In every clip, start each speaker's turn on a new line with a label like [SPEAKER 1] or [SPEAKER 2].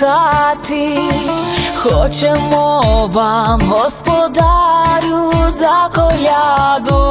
[SPEAKER 1] хати, хочемо вам, господарю, заколядувати.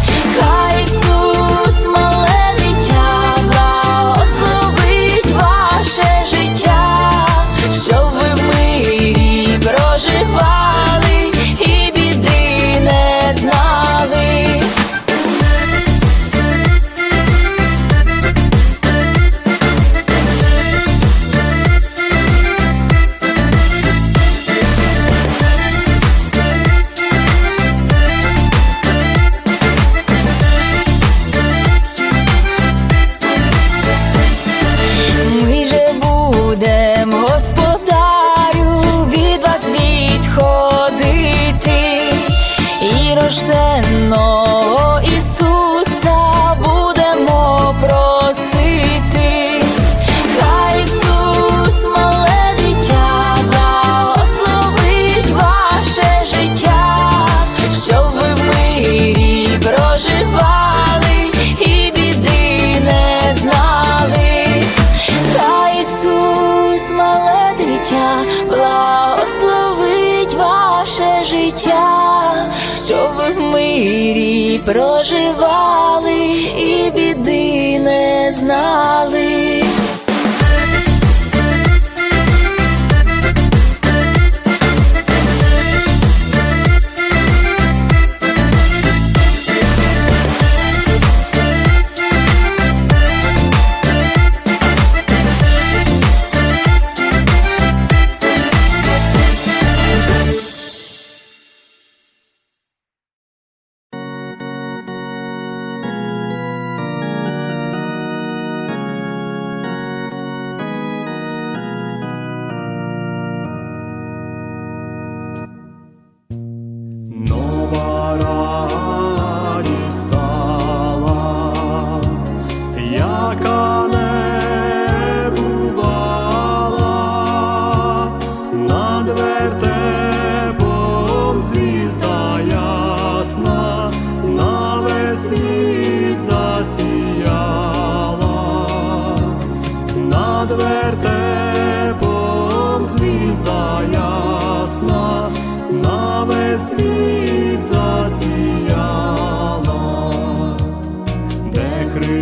[SPEAKER 2] проживай.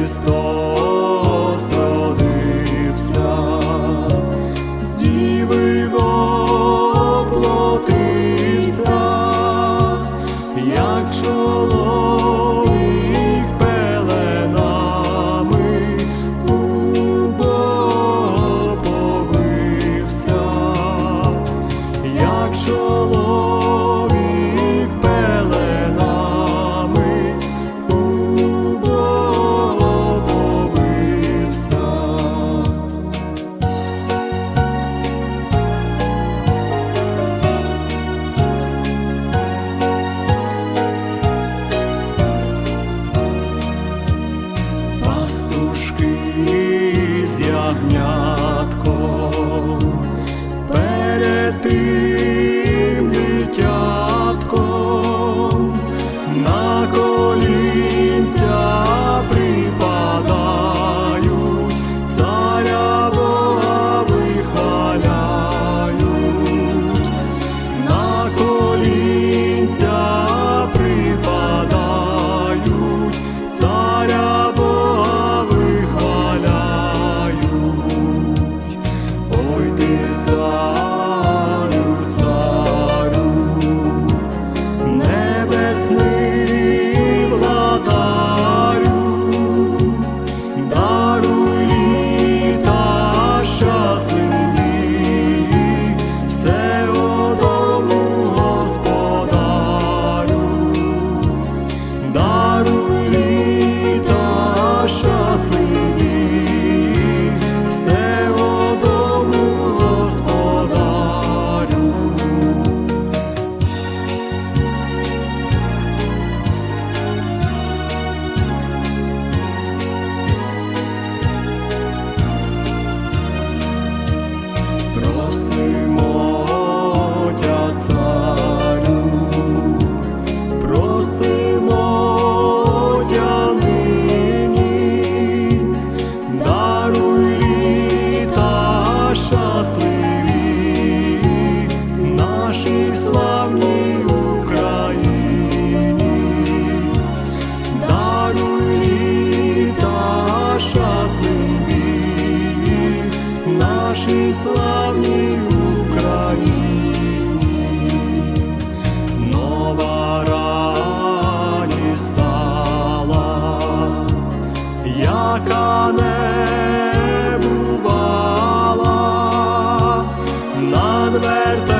[SPEAKER 2] Христос. нашій славній Україні, нова радість стала, яка не бувала надверта.